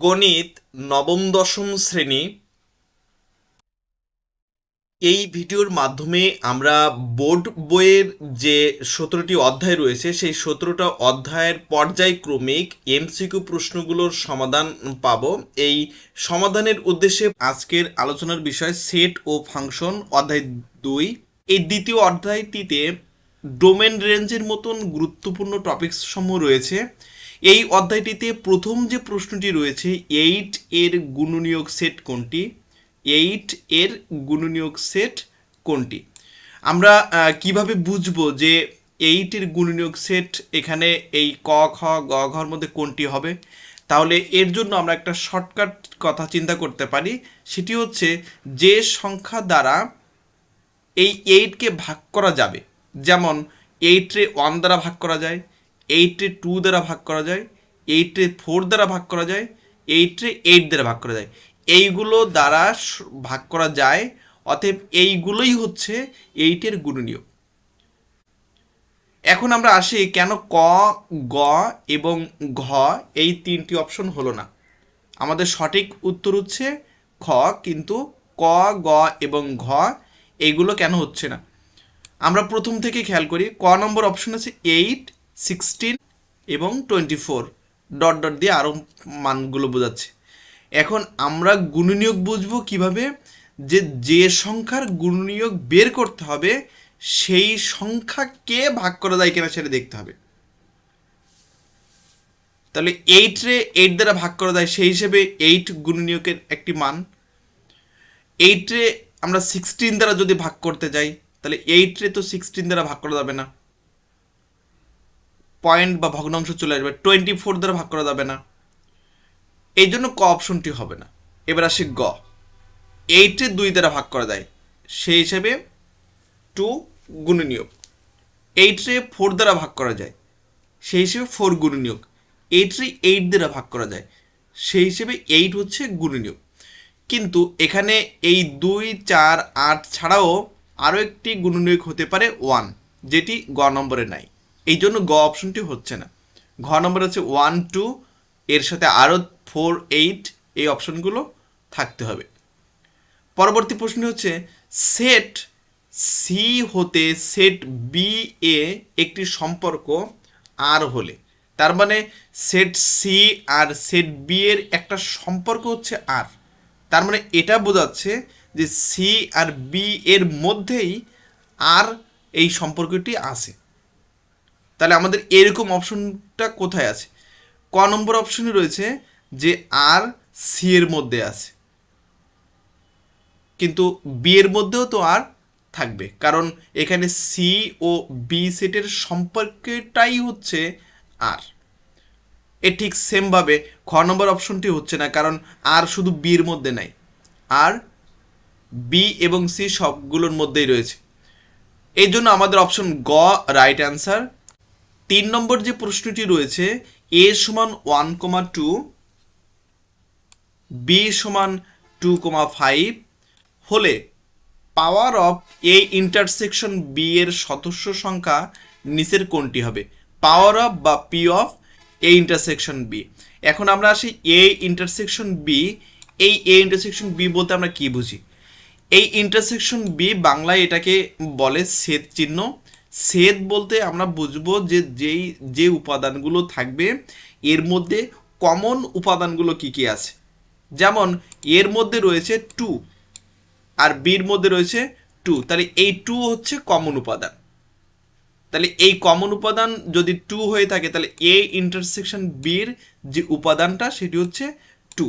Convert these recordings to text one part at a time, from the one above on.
গণিত নবম, দশম শ্রেণি। এই ভিডিওর মাধ্যমে আমরা বোর্ড বইয়ের যে সতেরোটি অধ্যায় রয়েছে, সেই সতেরোটা অধ্যায়ের পর্যায়ক্রমিক এমসিকিউ প্রশ্নগুলোর সমাধান পাব। এই সমাধানের উদ্দেশ্যে আজকের আলোচনার বিষয় সেট ও ফাংশন, অধ্যায় দুই। এই দ্বিতীয় অধ্যায়টিতে ডোমেন রেঞ্জের মতন গুরুত্বপূর্ণ টপিকস সমূহ রয়েছে। এই অধ্যায়টিতে প্রথম যে প্রশ্নটি রয়েছে এইট এর গুণনীয়ক সেট কোনটি? এইট এর গুণনীয়ক সেট কোনটি? আমরা কীভাবে বুঝব যে এইটের গুণনীয়ক সেট এখানে এই ক, খ, গ, ঘর মধ্যে কোনটি হবে? তাহলে এর জন্য আমরা একটা শর্টকাট কথা চিন্তা করতে পারি। সেটি হচ্ছে যে সংখ্যা দ্বারা এই এইটকে ভাগ করা যাবে। যেমন এইটে ওয়ান দ্বারা ভাগ করা যায় এইটে টু দ্বারা ভাগ করা যায় এইটে ফোর দ্বারা ভাগ করা যায় এইটে এইট দ্বারা ভাগ করা যায়। এইগুলো দ্বারা ভাগ করা যায়, অতএব এইগুলোই হচ্ছে এইটের গুণনীয়। এখন আমরা আসি কেন ক, গ এবং ঘ এই তিনটি অপশন হলো না। আমাদের সঠিক উত্তর হচ্ছে খ, কিন্তু ক, গ এবং ঘ এইগুলো কেন হচ্ছে না? আমরা প্রথম থেকে খেয়াল করি, ক নম্বর অপশন আছে এইট সিক্সটিন এবং টোয়েন্টি ফোর ডট ডট দিয়ে আরও মানগুলো বোঝাচ্ছে। এখন আমরা গুণনীয়ক বুঝব কীভাবে? যে যে সংখ্যার গুণনীয়ক বের করতে হবে, সেই সংখ্যাকে ভাগ করা যায় কিনা সেটা দেখতে হবে। তাহলে এইট রে এইট দ্বারা ভাগ করা যায়, সেই হিসেবে এইট গুণনীয়কের একটি মান। এইট রে আমরা সিক্সটিন দ্বারা যদি ভাগ করতে যাই, তাহলে এইট রে তো সিক্সটিন দ্বারা ভাগ করা যাবে না। পয়েন্ট বা ভগ্নাংশ চলে আসবে টোয়েন্টি ফোর দ্বারা ভাগ করা যাবে না। এই জন্য ক অপশনটি হবে না। এবার আসি গ। এইটে দুই দ্বারা ভাগ করা যায়, সেই হিসেবে টু গুণনীয়ক এইটে ফোর দ্বারা ভাগ করা যায়, সেই হিসেবে ফোর গুণনীয়ক এইটে এইট দ্বারা ভাগ করা যায়, সেই হিসেবে এইট হচ্ছে গুণনীয়ক কিন্তু এখানে এই দুই, চার, আট ছাড়াও আরও একটি গুণনীয়ক হতে পারে ওয়ান যেটি গ নম্বরে নাই। এই জন্য গ অপশনটি হচ্ছে না। ঘ নম্বর হচ্ছে ওয়ান টু এর সাথে আরও ফোর এইট এই অপশনগুলো থাকতে হবে। পরবর্তী প্রশ্ন হচ্ছে সেট সি হতে সেট বি এ একটি সম্পর্ক আর হলে, তার মানে সেট সি আর সেট বি এর একটা সম্পর্ক হচ্ছে আর তার মানে এটা বোঝাচ্ছে যে সি আর বি এর মধ্যেই আর এই সম্পর্কটি আছে। তাহলে আমাদের এরকম অপশনটা কোথায় আছে? ক নম্বর অপশনে রয়েছে যে আর সি এর মধ্যে আছে। কিন্তু বি এর মধ্যেও তো আর থাকবে। কারণ এখানে সি ও বি সেটের সম্পর্কটাই হচ্ছে আর। এ ঠিক সেমভাবে খ নম্বর অপশনটি হচ্ছে না, কারণ আর শুধু বির মধ্যে নাই। আর, বি এবং সি সবগুলোর মধ্যেই রয়েছে। এই জন্য আমাদের অপশন গ, রাইট অ্যান্সার তিন নম্বর যে প্রশ্নটি রয়েছে, এ সমান ওয়ান কমা টু, বি সমান টু কমা ফাইভ, হলে power of A intersection B এর সদস্য সংখ্যা নিচের কোনটি হবে? পাওয়ার অফ বা P of A intersection B. এখন আমরা আসি এ ইন্টারসেকশন বি। এই এ ইন্টারসেকশন বি বলতে আমরা কি বুঝি? এই ইন্টারসেকশন বি বাংলায় এটাকে বলে ছেদ চিহ্ন। ছেদ বলতে আমরা বুঝব যে যেই, যে উপাদানগুলো থাকবে, এর মধ্যে কমন উপাদানগুলো কি কি আছে? যেমন, এর মধ্যে রয়েছে টু আর বির মধ্যে রয়েছে টু তাহলে এই টু হচ্ছে কমন উপাদান। তাহলে এই কমন উপাদান যদি টু হয়ে থাকে, তাহলে এ ইন্টারসেকশন বির যে উপাদানটা, সেটি হচ্ছে টু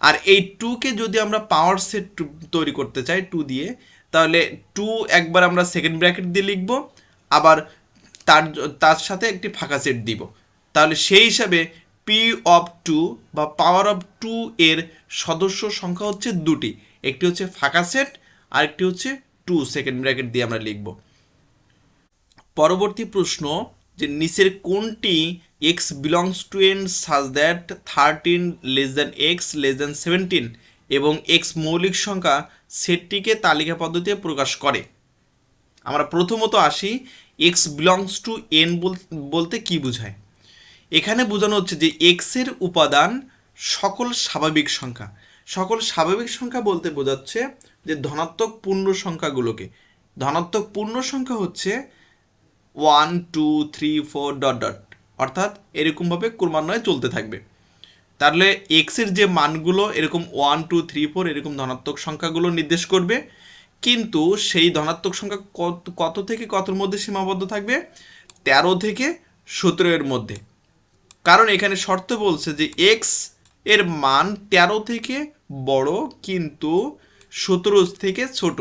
আর এই টুকে যদি আমরা পাওয়ার সেট তৈরি করতে চাই টু দিয়ে, তাহলে টু একবার আমরা সেকেন্ড ব্র্যাকেট দিয়ে লিখব। আবার তার তার সাথে একটি ফাঁকা সেট দিব। তাহলে সেই হিসাবে পি অফ টু বা পাওয়ার অফ টু এর সদস্য সংখ্যা হচ্ছে দুটি। একটি হচ্ছে ফাঁকা সেট আর একটি হচ্ছে টু সেকেন্ড ব্র্যাকেট দিয়ে আমরা লিখব। পরবর্তী প্রশ্ন যে নিচের কোনটি x belongs to N such that thirteen less than x less than seventeen এবং এক্স মৌলিক সংখ্যা সেটটিকে তালিকা পদ্ধতিতে প্রকাশ করে। আমরা প্রথমত আসি এক্স বিলংস টু এন বলতে কি বোঝায়? এখানে বোঝানো হচ্ছে যে এক্সের উপাদান সকল স্বাভাবিক সংখ্যা। সকল স্বাভাবিক সংখ্যা বলতে বোঝাচ্ছে যে ধনাত্মক পূর্ণ সংখ্যাগুলোকে। ধনাত্মক পূর্ণ সংখ্যা হচ্ছে one two three four dot dot অর্থাৎ এরকমভাবে ক্রমান্বয়ে চলতে থাকবে। তাহলে এক্সের যে মানগুলো এরকম ওয়ান টু থ্রি ফোর এরকম ধনাত্মক সংখ্যাগুলো নির্দেশ করবে। কিন্তু সেই ধনাত্মক সংখ্যা কত কত থেকে কতর মধ্যে সীমাবদ্ধ থাকবে? তেরো থেকে সতেরো এর মধ্যে। কারণ এখানে শর্ত বলছে যে এক্সের মান তেরো থেকে বড় কিন্তু সতেরো থেকে ছোট।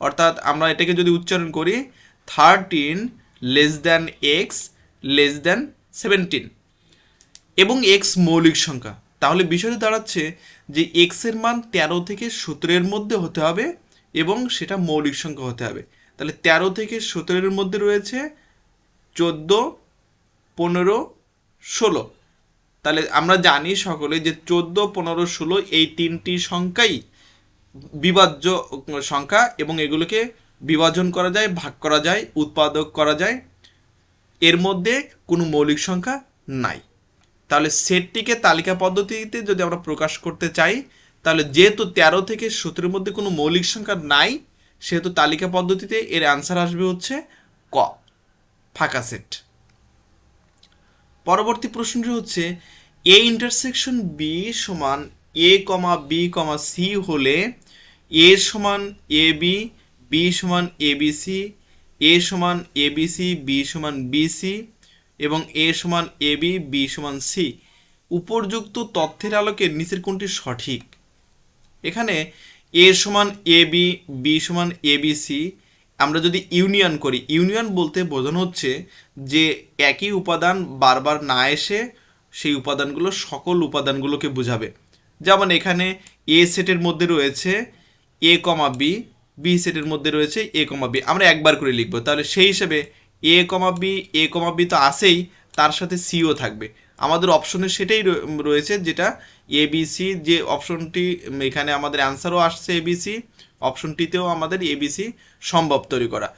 অর্থাৎ আমরা এটাকে যদি উচ্চারণ করি thirteen less than x less than seventeen এবং এক্স মৌলিক সংখ্যা। তাহলে বিষয়টা দাঁড়াচ্ছে যে এক্সের মান তেরো থেকে সতেরোর মধ্যে হতে হবে এবং সেটা মৌলিক সংখ্যা হতে হবে। তাহলে তেরো থেকে সতেরোর মধ্যে রয়েছে চোদ্দ, পনেরো, ষোলো। তাহলে আমরা জানি সকলে যে চোদ্দ, পনেরো, ষোলো এই তিনটি সংখ্যাই বিভাজ্য সংখ্যা এবং এগুলোকে বিভাজন করা যায়, ভাগ করা যায়, উৎপাদক করা যায়। এর মধ্যে কোনো মৌলিক সংখ্যা নাই। তাহলে সেটটিকে তালিকা পদ্ধতিতে যদি আমরা প্রকাশ করতে চাই তাহলে যেহেতু তেরো থেকে সতেরোর মধ্যে কোনো মৌলিক সংখ্যা নাই, সেহেতু তালিকা পদ্ধতিতে এর অ্যান্সার আসবে হচ্ছে ক, ফাঁকা সেট পরবর্তী প্রশ্নটি হচ্ছে এ ইন্টারসেকশন বি সমান এ কমা বি কমা সি হলে এ সমান এ বি বি সমান এ বি সি এ সমান এ বি সি বি সমান বি সি এবং এ সমান এ বি বি সমান সি উপরযুক্ত তথ্যের আলোকে নিচের কোনটি সঠিক? এখানে এ সমান এ বি বি সমান এ বি সি আমরা যদি ইউনিয়ন করি, ইউনিয়ন বলতে বোঝানো হচ্ছে যে একই উপাদান বারবার না এসে সেই উপাদানগুলো সকল উপাদানগুলোকে বোঝাবে। যেমন এখানে এ সেটের মধ্যে রয়েছে এ কমা বি বি সেটের মধ্যে রয়েছে এ কমা বি আমরা একবার করে লিখব, তাহলে সেই হিসেবে এ কমা বি এ কমা বি তো আসেই তার সাথে সিও থাকবে। আমাদের অপশনে সেটাই রয়ে- রয়েছে, যেটা এ বি সি যে অপশনটি এখানে আমাদের অ্যান্সারও আসছে এ বি সি অপশনটিতেও আমাদের এ বি সি সম্ভব তৈরি করা।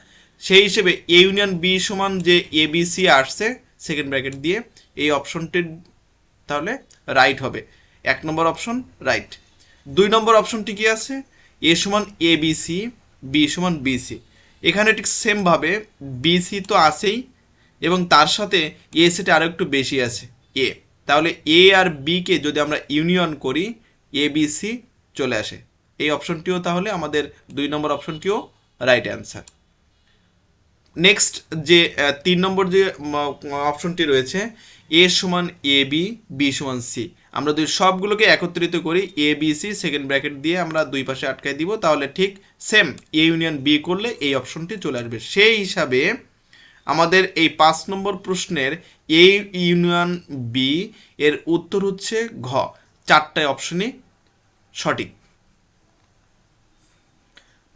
সেই হিসেবে এ ইউনিয়ন বি সমান যে এ বি সি আসছে সেকেন্ড ব্র্যাকেট দিয়ে, এই অপশনটির তাহলে রাইট হবে। এক নম্বর অপশন রাইট দুই নম্বর অপশনটি কি আছে? এ সমান এ বি সি বি সমান বি সি এখানে ঠিক সেমভাবে বি সি তো আছেই, এবং তার সাথে এ সেটে আরও একটু বেশি আছে। এ তাহলে এ আর বি কে যদি আমরা ইউনিয়ন করি এ বি সি চলে আসে। এই অপশনটিও তাহলে আমাদের দুই নম্বর অপশনটিও রাইট অ্যান্সার নেক্সট যে তিন নম্বর যে অপশনটি রয়েছে এ সমান এ বি বি সমান সি আমরা দুই সবগুলোকে একত্রিত করি A B C second bracket দিয়ে আমরা দুই পাশে আটকায় দিব, তাহলে ঠিক সেম এ ইউনিয়ন বি করলে এই অপশনটি চলে আসবে। সেই হিসাবে আমাদের এই পাঁচ নম্বর প্রশ্নের এ ইউনিয়ন বি এর উত্তর হচ্ছে ঘ। চারটায় অপশনই সঠিক।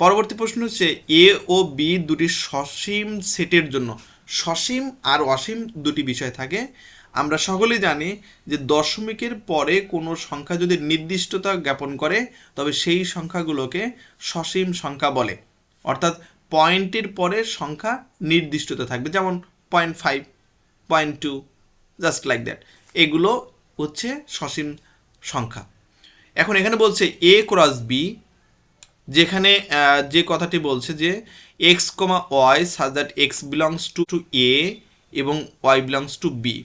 পরবর্তী প্রশ্ন হচ্ছে এ ও বি দুটি সসীম সেটের জন্য সসীম আর অসীম দুটি বিষয় থাকে। আমরা সকলেই জানি যে দশমিকের পরে কোনো সংখ্যা যদি নির্দিষ্টতা জ্ঞাপন করে, তবে সেই সংখ্যাগুলোকে সসীম সংখ্যা বলে। অর্থাৎ পয়েন্টের পরে সংখ্যা নির্দিষ্টতা থাকবে, যেমন point five point two just like that এগুলো হচ্ছে সসীম সংখ্যা। এখন এখানে বলছে এ ক্রস বি যেখানে যে কথাটি বলছে যে x comma y such that x belongs to to A এবং y belongs to B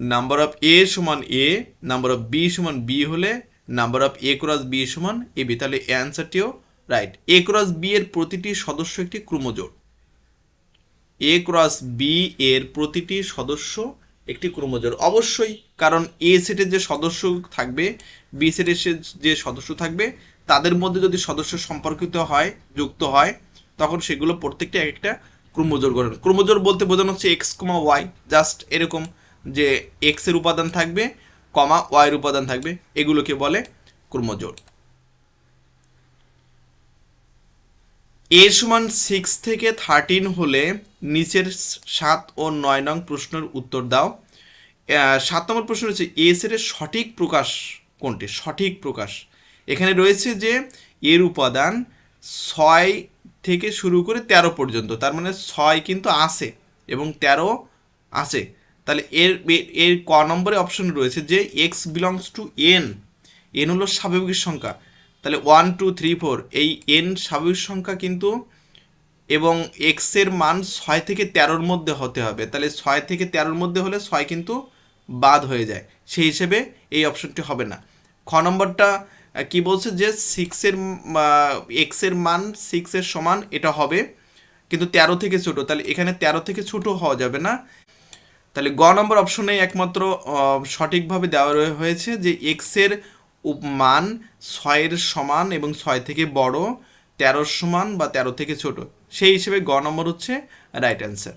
number of A সমান এ নাম্বার অফ বি সমান বি হলে number of A cross B সমান এ বি তাহলে অ্যান্সারটিও রাইট এ ক্রস বি এর প্রতিটি সদস্য একটি ক্রোমোজোট এ ক্রস বি এর প্রতিটি সদস্য একটি ক্রোমোজোর অবশ্যই, কারণ এ সেটের যে সদস্য থাকবে বি সেটের যে সদস্য থাকবে, তাদের মধ্যে যদি সদস্য সম্পর্কিত হয়, যুক্ত হয়, তখন সেগুলো প্রত্যেকটা এক একটা ক্রোমোজোর গঠন। ক্রোমোজোর বলতে বোঝানো হচ্ছে এক্স কমা ওয়াই জাস্ট এরকম যে এক্সের উপাদান থাকবে কমা ওয়াই এর উপাদান থাকবে, এগুলোকে বলে ক্রোমোজোর এ সমান সিক্স থেকে থার্টিন হলে নিচের সাত ও নয় নং প্রশ্নের উত্তর দাও। সাত নম্বর প্রশ্ন হচ্ছে এ সেটের সঠিক প্রকাশ কোনটি? সঠিক প্রকাশ। এখানে রয়েছে যে, এর উপাদান ছয় থেকে শুরু করে তেরো পর্যন্ত, তার মানে ছয় কিন্তু আছে এবং তেরো আছে। তাহলে এর এর ক নম্বরে অপশন রয়েছে যে x belongs to N N হলো স্বাভাবিক সংখ্যা। তাহলে ওয়ান, টু, থ্রি, ফোর, এই এন স্বাভাবিক সংখ্যা কিন্তু এবং এক্সের মান ছয় থেকে তেরোর মধ্যে হতে হবে। তাহলে ছয় থেকে তেরোর মধ্যে হলে ছয় কিন্তু বাদ হয়ে যায়। সেই হিসেবে এই অপশনটি হবে না। খ নম্বরটা কি বলছে যে সিক্সের এক্সের মান সিক্সের সমান এটা হবে। কিন্তু তেরো থেকে ছোট, তাহলে এখানে তেরো থেকে ছোট হওয়া যাবে না। তাহলে গ নম্বর অপশনে একমাত্র সঠিকভাবে দেওয়া হয়েছে যে এক্সের উপ- মান ছয়ের সমান এবং ছয় থেকে বড়, তেরোর সমান বা তেরো থেকে ছোট। সেই হিসেবে গ নম্বর হচ্ছে রাইট অ্যান্সার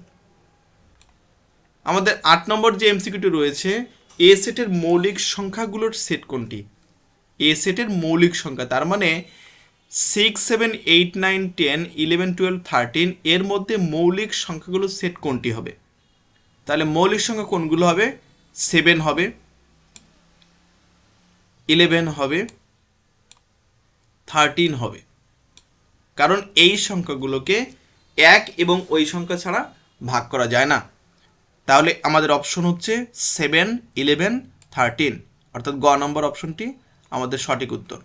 আমাদের আট নম্বর যে এমসিকিউটি রয়েছে এ সেটের মৌলিক সংখ্যাগুলোর সেট কোনটি? এ সেটের মৌলিক সংখ্যা, তার মানে six seven eight nine ten eleven twelve thirteen এর মধ্যে মৌলিক সংখ্যাগুলোর সেট কোনটি হবে? তাহলে মৌলিক সংখ্যা কোনগুলো হবে? সেভেন হবে। ইলেভেন হবে থার্টিন হবে। কারণ এই সংখ্যাগুলোকে এক এবং ওই সংখ্যা ছাড়া ভাগ করা যায় না। তাহলে আমাদের অপশন হচ্ছে সেভেন ইলেভেন থার্টিন অর্থাৎ গ নম্বর অপশনটি আমাদের সঠিক উত্তর।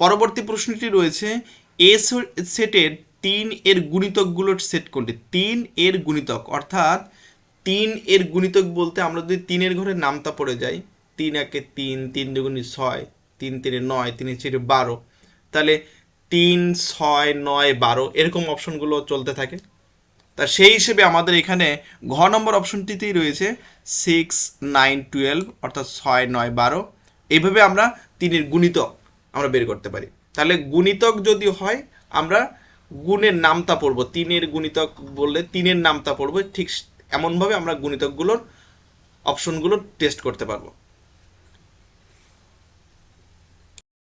পরবর্তী প্রশ্নটি রয়েছে, এ সেটের তিন এর গুণিতকগুলোর সেট কোনটি? তিন এর গুণিতক। অর্থাৎ তিন এর গুণিতক বলতে আমরা যদি তিনের ঘরে নামতা পড়ে যাই তিন একে তিন তিন দুগুণি ছয়, তিন তিনে নয়, তিনে চারে বারো। তাহলে তিন, ছয়, নয়, বারো, এরকম অপশনগুলো চলতে থাকে। তা সেই হিসেবে আমাদের এখানে ঘ নম্বর অপশনটিতেই রয়েছে সিক্স নাইন টুয়েলভ অর্থাৎ ছয়, নয়, বারো। এইভাবে আমরা তিনের গুণিতক আমরা বের করতে পারি। তাহলে গুণিতক যদি হয়, আমরা গুণের নামতা পড়ব। তিনের গুণিতক বললে তিনের নামতা পড়ব। ঠিক এমনভাবে আমরা গুণিতকগুলোর অপশনগুলো টেস্ট করতে পারব।